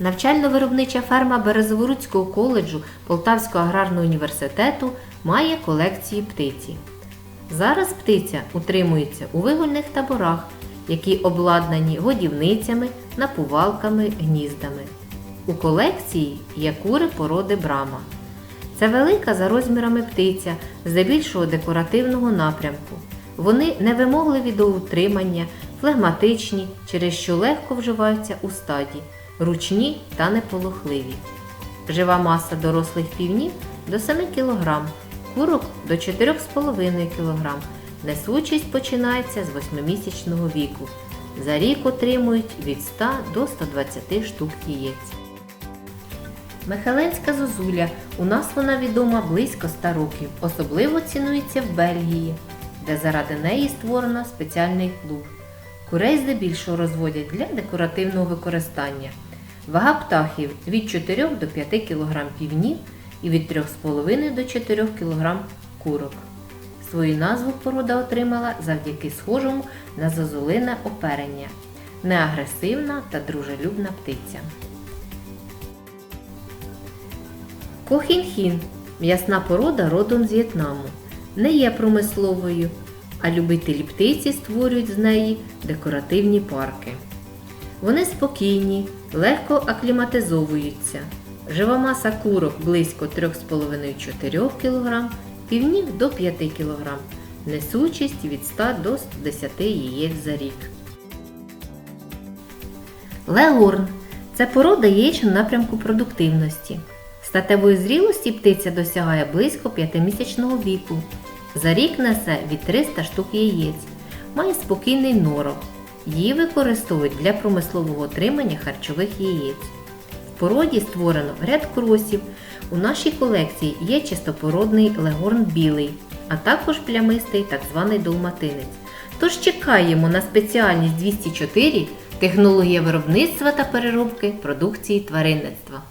Навчально-виробнича ферма Березоворуцького коледжу Полтавського аграрного університету має колекції птиці. Зараз птиця утримується у вигульних таборах, які обладнані годівницями, напувалками, гніздами. У колекції є кури породи брама. Це велика за розмірами птиця, здебільшого декоративного напрямку. Вони невимогливі до утримання, флегматичні, через що легко вживаються у стаді, ручні та неполохливі. Жива маса дорослих півнів до 7 кг, курок до 4,5 кг. Несучість починається з 8-місячного віку. За рік отримують від 100 до 120 штук яєць. Михеленська зозуля. У нас вона відома близько 100 років. Особливо цінується в Бельгії, де заради неї створено спеціальний клуб. Курей здебільшого розводять для декоративного використання. Вага птахів від 4 до 5 кг півнів і від 3,5 до 4 кг курок. Свою назву порода отримала завдяки схожому на зозулине оперення. Неагресивна та дружелюбна птиця. Кохінхін м'ясна порода родом з В'єтнаму. Не є промисловою, а любителі птиці створюють з неї декоративні парки. Вони спокійні, легко акліматизовуються. Жива маса курок близько 3,5-4 кг, півнів до 5 кг, несучість від 100 до 110 яєць за рік. Леорн це порода яєчного напрямку продуктивності. Статевої зрілості птиця досягає близько 5-місячного віку. За рік несе від 300 штук яєць. Має спокійний норок. Її використовують для промислового отримання харчових яєць. В породі створено ряд кросів. У нашій колекції є чистопородний легорн білий, а також плямистий так званий долматинець. Тож чекаємо на спеціальність 204 технологія виробництва та переробки продукції тваринництва.